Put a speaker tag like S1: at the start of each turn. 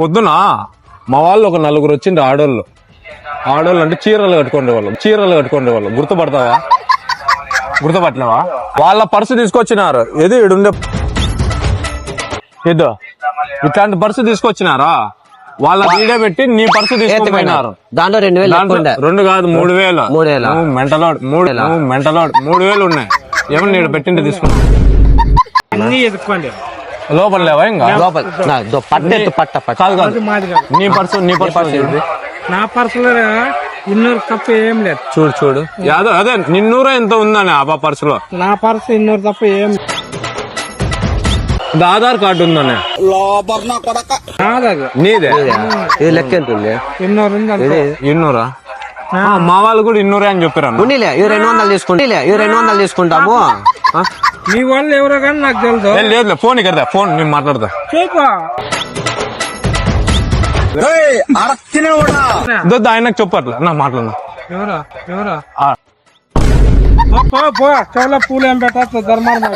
S1: పొద్దున? మా వాళ్ళు ఒక నలుగురు వచ్చిండ్రు ఆడోళ్ళు. ఆడోళ్ళు అంటే చీరలు కట్టుకునే వాళ్ళు. చీరలు కట్టుకునే వాళ్ళు. గుర్తుపడతావా? గుర్తుపట్టలేవా వాళ్ళ పర్సు తీసుకొచ్చినారు. ఏది ఇడుండే ఏదో ఇట్లాంటి పర్సు తీసుకొచ్చినారా? వాళ్ళ వీడియో పెట్టి నీ పర్సు తీసుకుపోయినారు.
S2: దాంట్లో రెండు వేలు.
S1: రెండు కాదు మూడు వేలు.
S2: మూడు వేలా?
S1: మెంటలోడ్ మూడు మెంటలోడ్ మూడు వేలు ఉన్నాయి. ఏమన్నా నేను పెట్టింటే తీసుకున్నా
S3: అన్ని ఎదుక్కోండి.
S1: లోపల లేవా ఇంకా?
S2: లోపల. నా, దో పట్ట పట్ట పట్ట.
S1: కాదు కాదు.
S3: మాది కాదు.
S1: నీ పర్సు నీ పర్సు
S3: నా పర్సులో ఇన్నూరు తప్ప ఏం లేదు.
S1: చూడు చూడు. యాదో అదే నిన్నూర ఎంత ఉందని ఆ పర్సులో?
S3: నా పర్సు ఇన్నూరు తప్ప ఏం
S1: ఆధార్ కార్డు ఉందని.
S3: అది.
S1: నీదే?
S2: ఇది లెక్క ఎంత ఉంది?
S3: ఇన్నూరు ఉంది.
S1: ఇన్నూరా? ఆ, మా వాళ్ళు కూడా ఇన్నూరే అని చెప్పారు
S2: ఇవి రెండు వందలు తీసుకుంటే. ఇవి రెండు వందలు తీసుకుంటాము. ఆ?
S3: మీ వాళ్ళు ఎవరో కానీ నాకు తెలుసు.
S1: లేదు ఫోన్ కదా ఫోన్ నేను మాట్లాడతా.
S3: చూపా
S1: దొద్దు ఆయనకు చెప్పట్లే. నా మాట్లాడదా
S3: ఎవరా? ఎవరా? పో పో చెవుల పూలు ఏం పెట్టచ్చు ధర్మాలు